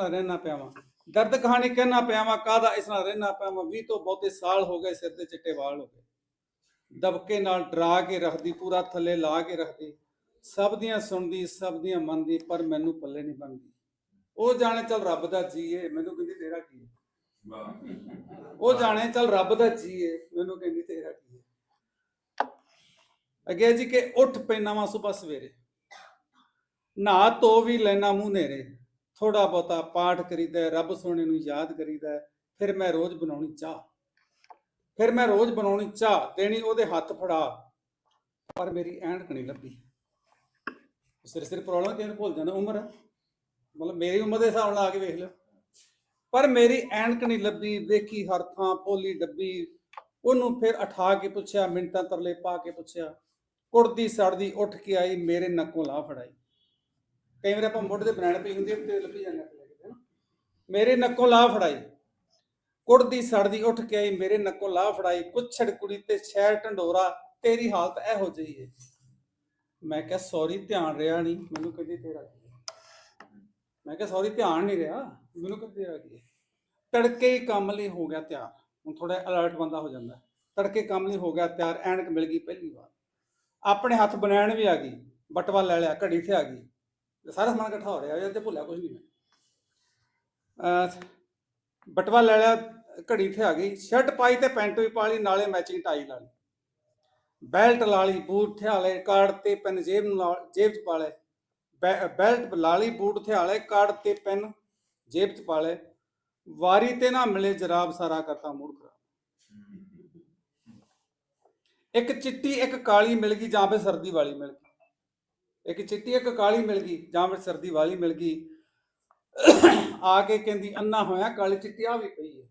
ਨਾਲ ਰਹਿਣਾ ਪਿਆ ਦਰਦ ਕਹਾਣੀ ਕਹਿਣਾ ਪਿਆ ਵਾਂ ਕਾਹਦਾ ਇਸ ਨਾਲ ਰਹਿਣਾ ਪਿਆ ਵਾਂ 20 ਤੋਂ ਬਹੁਤੇ ਸਾਲ ਹੋ ਗਏ ਸਿਰ ਤੇ ਚਿੱਟੇ ਵਾਲ ਹੋ ਗਏ। ਦਬਕੇ ਨਾਲ ਡਰਾ ਕੇ ਰੱਖਦੀ, ਪੂਰਾ ਥੱਲੇ ਲਾ ਕੇ ਰੱਖਦੀ। ਸਭ ਦੀਆਂ ਸੁਣਦੀ, ਸਭ ਦੀਆਂ ਮੰਨਦੀ, ਪਰ ਮੈਨੂੰ ਪੱਲੇ ਨਹੀਂ ਬੰਦੀ ਉਹ ਜਾਣੇ ਚੱਲ ਰੱਬ ਦਾ ਜੀ ਏ ਮੈਨੂੰ ਕਹਿੰਦੀ ਤੇਰਾ ਕੀ ਏ ਉਹ ਜਾਣੇ ਚੱਲ ਰੱਬ ਦਾ ਜੀ ਏ ਮੈਨੂੰ ਕਹਿੰਦੀ ਤੇਰਾ ਕੀ ਏ ਅੱਗੇ ਜੀ ਕਿ ਉੱਠ ਪੈਣਾ ਵਾ ਸਵੇਰ ਸਵੇਰੇ। ਨਹਾ ਧੋ ਵੀ ਲੈਣਾ ਮੂੰਹ ਨੇਰੇ। ਥੋੜਾ ਬਹੁਤਾ ਪਾਠ ਕਰੀਦਾ ਹੈ, ਰੱਬ ਸੋਹਣੇ ਨੂੰ ਯਾਦ ਕਰੀਦਾ ਫਿਰ ਮੈਂ ਰੋਜ਼ ਬਣਾਉਣੀ ਚਾਹ। ਫਿਰ ਮੈਂ ਰੋਜ਼ ਬਣਾਉਣੀ ਚਾਹ ਦੇਣੀ ਉਹਦੇ ਹੱਥ ਫੜਾ। ਪਰ ਮੇਰੀ ਐਨਕ ਨਹੀਂ ਲੱਭੀ। ਸਿਰ ਸਿਰ ਪ੍ਰੋਬਲਮ ਕਿਹਨੂੰ ਭੁੱਲ ਜਾਂਦਾ ਉਮਰ ਮਤਲਬ ਮੇਰੀ ਉਮਰ ਦੇ ਹਿਸਾਬ ਨਾਲ ਆ ਕੇ ਵੇਖ ਲਿਓ। ਪਰ ਮੇਰੀ ਐਨਕ ਨਹੀਂ ਲੱਭੀ ਵੇਖੀ ਹਰ ਥਾਂ ਪੋਲੀ ਡੱਬੀ। ਉਹਨੂੰ ਫਿਰ ਉਠਾ ਕੇ ਪੁੱਛਿਆ ਮਿੰਟਾਂ ਤਰਲੇ ਪਾ ਕੇ ਪੁੱਛਿਆ। ਕੁੜਦੀ ਸੜਦੀ ਉੱਠ ਕੇ ਆਈ ਮੇਰੇ ਨੱਕੋਂ ਲਾਹ ਫੜਾਈ। ਕਈ ਵਾਰ ਆਪਾਂ ਮੁੱਢ ਦੇ ਬਨਾਣ ਪਈ ਹੁੰਦੀ ਹੈ ਤੇ ਲੱਭੀ ਜਾਂਦੇ ਆਪਾਂ ਕਿਤੇ ਮੇਰੇ ਨੱਕੋਂ ਲਾਹ ਫੜਾਈ। ਕੁੜਦੀ ਸੜਦੀ ਉੱਠ ਕੇ ਆਈ, ਮੇਰੇ ਨੱਕੋਂ ਲਾ ਫੜਾਈ। ਕੁੱਛੜ ਕੁੜੀ ਤੇ ਸ਼ਹਿਰ ਢੰਡੋਰਾ, ਤੇਰੀ ਹਾਲਤ ਇਹੋ ਜਿਹੀ ਹੈ ਮੈਂ ਕਿਹਾ ਸੌਰੀ ਧਿਆਨ ਰਿਹਾ ਨਹੀਂ ਮੈਨੂੰ ਕਹਿੰਦੀ ਤੇਰਾ ਮੈਂ ਕਿਹਾ ਸੌਰੀ ਧਿਆਨ ਨਹੀਂ ਰਿਹਾ। ਮੈਨੂੰ ਕਹਿੰਦੀ ਤੇਰਾ ਕੀ ਤੜਕੇ ਹੀ ਕੰਮ ਲਈ ਹੋ ਗਿਆ ਤਿਆਰ। ਹੁਣ ਥੋੜਾ ਅਲਰਟ ਬੰਦਾ ਹੋ ਜਾਂਦਾ। ਤੜਕੇ ਕੰਮ ਲਈ ਹੋ ਗਿਆ ਤਿਆਰ, ਐਨਕ ਮਿਲ ਗਈ ਪਹਿਲੀ ਵਾਰ। ਆਪਣੇ ਹੱਥ ਬਣਾਉਣ ਵੀ ਆ ਗਈ, ਬਟਵਾ ਲੈ ਲਿਆ, ਘੜੀ ਤੇ ਆ ਗਈ। ਤੇ ਸਾਰਾ ਸਮਾਨ ਇਕੱਠਾ ਹੋ ਰਿਹਾ ਇਹ ਤੇ ਭੁੱਲਿਆ ਕੁਝ ਨਹੀਂ। ਮੈਂ ਬਟਵਾ ਲੈ ਲਿਆ ਘੜੀ ਤੇ ਆ ਗਈ। ਸ਼ਰਟ ਪਾਈ ਤੇ ਪੈਂਟ ਵੀ ਪਾ ਲਈ ਨਾਲੇ ਮੈਚਿੰਗ ਟਾਈ ਲਾ ਲਈ। ਬੈਲਟ ਲਾ ਲਈ ਬੂਟ ਥਿਆਲੇ ਕਾਰਡ ਤੇ ਪੈਨ ਜੇਬ ਨੂੰ ਲਾ- ਜੇਬ 'ਚ ਪਾ ਬੈ- ਬੈਲਟ ਲਾ ਲਈ ਬੂਟ ਥਿਆਲੇ ਕਾਰਡ ਤੇ ਪੈਨ ਜੇਬ 'ਚ ਪਾ ਲਏ। ਵਾਰੀ ਤੇ ਨਾ ਮਿਲੇ ਜਰਾਬ ਸਾਰਾ ਕਰਤਾ ਮੂਡ ਖਰਾਬ। ਇੱਕ ਚਿੱਟੀ ਇੱਕ ਕਾਲੀ ਮਿਲ ਗਈ ਜਾਂ ਫਿਰ ਸਰਦੀ ਵਾਲੀ ਮਿਲ ਗਈ। ਇੱਕ ਚਿੱਟੀ, ਇੱਕ ਕਾਲੀ ਮਿਲ ਗਈ, ਜਾਂ ਫਿਰ ਸਰਦੀ ਵਾਲੀ ਮਿਲ ਗਈ। ਆ ਕੇ ਕਹਿੰਦੀ, ਅੰਨਾ ਹੋਇਆ, ਕਾਲੀ ਚਿੱਟੀ ਆ ਵੀ ਪਈ ਹੈ।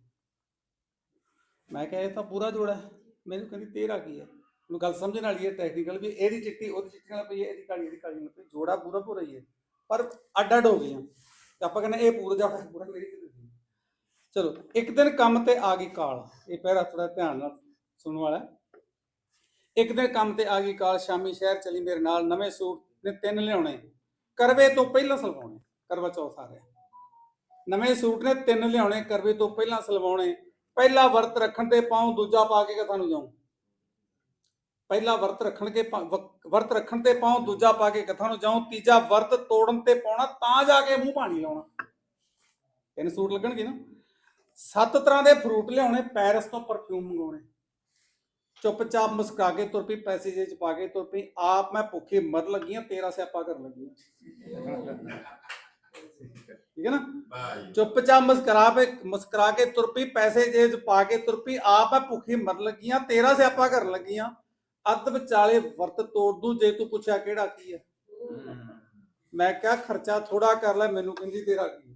ਮੈਂ ਕਿਹਾ, ਇਹ ਤਾਂ ਪੂਰਾ ਜੋੜਾ ਹੈ। ਮੈਨੂੰ ਕਹਿੰਦੀ, ਤੇਰਾ ਕੀ ਹੈ? ਮੈਨੂੰ ਗੱਲ ਸਮਝਣ ਵਾਲੀ ਹੈ ਟੈਕਨੀਕਲ ਵੀ, ਇਹਦੀ ਚਿੱਟੀ, ਉਹਦੀ ਚਿੱਟੀ ਨਾਲ ਪਈ ਹੈ, ਇਹਦੀ ਕਾਲੀ ਇਹਦੀ ਕਾਲੀ ਨਾਲ ਪਈ ਜੋੜਾ ਪੂਰਾ ਪੂਰਾ ਹੀ ਹੈ, ਪਰ ਅੱਡ ਅੱਡ ਹੋ ਗਈਆਂ। ਤੇ ਆਪਾਂ ਕਹਿੰਦੇ, ਇਹ ਪੂਰਾ ਜੋੜਾ ਪੂਰਾ ਮੇਰੀ ਕਿਤੇ ਚਲੋ, ਇੱਕ ਦਿਨ ਕੰਮ ਤੇ ਆ ਗਈ ਕਾਲ। ਇਹ ਪਹਿਰਾ ਥੋੜਾ ਧਿਆਨ ਨਾਲ ਸੁਣਨ ਵਾਲਾ ਇੱਕ ਦਿਨ ਕੰਮ ਤੇ ਆ ਗਈ ਕਾਲ, ਸ਼ਾਮੀ ਸ਼ਹਿਰ ਚਲੀ ਮੇਰੇ ਨਾਲ, ਨਵੇਂ ਸੂਟ ਨੇ ਤਿੰਨ ਲਿਆਉਣੇ। ਕਰਵੇ ਤੋਂ ਪਹਿਲਾਂ ਸਲਵਾਉਣੇ, ਕਰਵਾ ਚੌਥ ਆ ਰਿਹਾ। ਨਵੇਂ ਸੂਟ ਨੇ ਤਿੰਨ ਲਿਆਉਣੇ, ਕਰਵੇ ਤੋਂ ਪਹਿਲਾਂ ਸਲਵਾਉਣੇ। ਪਹਿਲਾ ਵਰਤ ਰੱਖਣ ਤੇ ਪਾਉ, ਦੂਜਾ ਪਾ ਕੇ ਕਥਾ ਨੂੰ ਜਾਉ। ਪਹਿਲਾ ਵਰਤ ਰੱਖਣ ਕੇ ਪਾ- ਵਰਤ ਰੱਖਣ ਤੇ ਪਾਉ, ਦੂਜਾ ਪਾ ਕੇ ਕਥਾ ਨੂੰ ਜਾਉ। ਤੀਜਾ ਵਰਤ ਤੋੜਨ ਤੇ ਪਾਉਣਾ, ਤਾਂ ਜਾ ਕੇ ਮੂੰਹ ਪਾਣੀ ਲਾਉਣਾ। ਤਿੰਨ ਸੂਟ ਲੱਗਣਗੇ ਨਾ। ਸੱਤ ਤਰ੍ਹਾਂ ਦੇ ਫਰੂਟ ਲਿਆਉਣੇ, ਪੈਰਿਸ ਤੋਂ ਪਰਫਿਊਮ ਮੰਗਾਉਣੇ ਚੁੱਪਚਾਪ ਮੁਸਕਾ ਕੇ ਤੁਰ ਪਈ ਪੈਸੇ ਜੇ ਚ ਪਾ ਕੇ ਤੁਰ ਪਈ। ਆਪ ਮੈਂ ਭੁੱਖੀ ਮਰ ਲੱਗੀਆਂ ਤੇਰਾ ਸਿਆਪਾ ਕਰਨ ਲੱਗੀ ਠੀਕ ਹੈ ਨਾ? ਚੁੱਪਚਾਪ ਮੁਸਕਰਾ ਪੇ ਮੁਸਕਰਾ ਕੇ ਤੁਰ ਪਈ ਪੈਸੇ ਜੇਬ 'ਚ ਪਾ ਕੇ ਤੁਰ ਪਈ। ਆਪ ਮੈਂ ਭੁੱਖੀ ਮਰ ਲੱਗੀਆਂ ਤੇਰਾ ਸਿਆਪਾ ਕਰਨ ਲੱਗੀਆਂ ਅੱਧ ਵਿਚਾਲੇ ਵਰਤ ਤੋੜ ਦੂ ਜੇ ਤੂੰ ਪੁੱਛਿਆ ਕਿਹੜਾ ਕੀ ਹੈ ਮੈਂ ਕਿਹਾ ਖਰਚਾ ਥੋੜਾ ਕਰ ਲੈ ਮੈਨੂੰ ਕਹਿੰਦੀ ਤੇਰਾ ਕੀ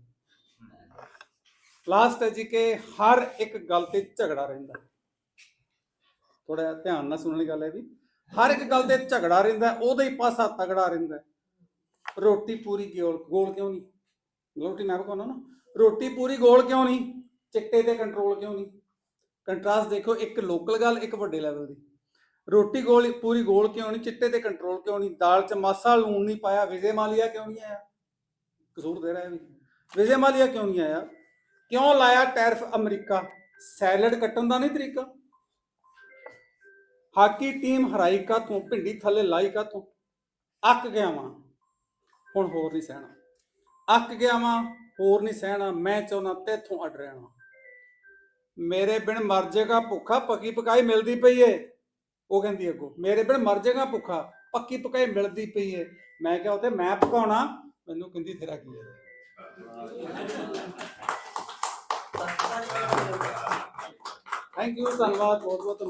ਲਾਸਟ ਹੈ ਜੀ ਕਿ ਹਰ ਇੱਕ ਗੱਲ ਤੇ ਝਗੜਾ ਰਹਿੰਦਾ। ਥੋੜਾ ਧਿਆਨ ਨਾਲ ਸੁਣਨ ਵਾਲੀ ਗੱਲ ਹੈ ਵੀ ਹਰ ਇੱਕ ਗੱਲ ਤੇ ਝਗੜਾ ਰਹਿੰਦਾ ਉਹਦਾ ਹੀ ਪਾਸਾ ਤਗੜਾ ਰਹਿੰਦਾ ਰੋਟੀ ਪੂਰੀ ਗੋਲ ਗੋਲ ਕਿਉਂ ਨਹੀਂ? ਰੋਟੀ ਮੈਂ ਪਕਾਉਣਾ ਨਾ। ਰੋਟੀ ਪੂਰੀ ਗੋਲ ਕਿਉਂ ਨਹੀਂ? ਚਿੱਟੇ ਤੇ ਕੰਟਰੋਲ ਕਿਉਂ ਨਹੀਂ? ਕੰਟਰਾਸਟ ਦੇਖੋ, ਇੱਕ ਲੋਕਲ ਗੱਲ, ਇੱਕ ਵੱਡੇ ਲੈਵਲ ਦੀ। ਰੋਟੀ ਗੋਲ, ਪੂਰੀ ਗੋਲ ਕਿਉਂ ਨਹੀਂ? ਚਿੱਟੇ ਤੇ ਕੰਟਰੋਲ ਕਿਉਂ ਨਹੀਂ? ਦਾਲ ਚ ਮਾਸਾ ਲੂਣ ਨਹੀਂ ਪਾਇਆ, ਵਿਜੇ ਮਾਲੀਆ ਕਿਉਂ ਨਹੀਂ ਆਇਆ? ਕਸੂਰ ਦੇ ਰਿਹਾ ਵੀ। ਵਿਜੇ ਮਾਲੀਆ ਕਿਉਂ ਨਹੀਂ ਆਇਆ? ਕਿਉਂ ਲਾਇਆ ਟੈਰਫ ਅਮਰੀਕਾ? ਸੈਲਡ ਕੱਟਣ ਦਾ ਨਹੀਂ ਤਰੀਕਾ? ਹਾਕੀ ਟੀਮ ਹਰਾਈ ਕਾ ਤੂੰ ਭਿੰਡੀ ਥੱਲੇ ਲਾਈ ਕਾ ਤੂੰ ਅੱਕ ਗਿਆ ਵਾਂ। ਹੁਣ ਹੋਰ ਨਹੀਂ ਸਹਿਣਾ। ਅੱਕ ਗਿਆ ਵਾਂ, ਹੋਰ ਨਹੀਂ ਸਹਿਣਾ। ਮੈਂ ਚਾਹੁੰਦਾ ਤੇਥੋਂ ਅੜ ਰਹਿਣਾ। ਮੇਰੇ ਬਿਨ ਮਰ ਜਾਏਗਾ ਭੁੱਖਾ, ਪੱਕੀ ਪਕਾਈ ਮਿਲਦੀ ਪਈ ਏ। ਉਹ ਕਹਿੰਦੀ ਅੱਗੋਂ, ਮੇਰੇ ਬਿਨ ਮਰ ਜਾਏਗਾ ਭੁੱਖਾ, ਪੱਕੀ ਪਕਾਈ ਮਿਲਦੀ ਪਈ ਏ। ਮੈਂ ਕਿਹਾ ਉਹ ਮੈਂ ਪਕਾਉਣਾ। ਮੈਨੂੰ ਕਹਿੰਦੀ ਤੇਰਾ ਕੀ ਹੈ ਥੈਂਕ ਯੂ ਧੰਨਵਾਦ ਬਹੁਤ ਬਹੁਤ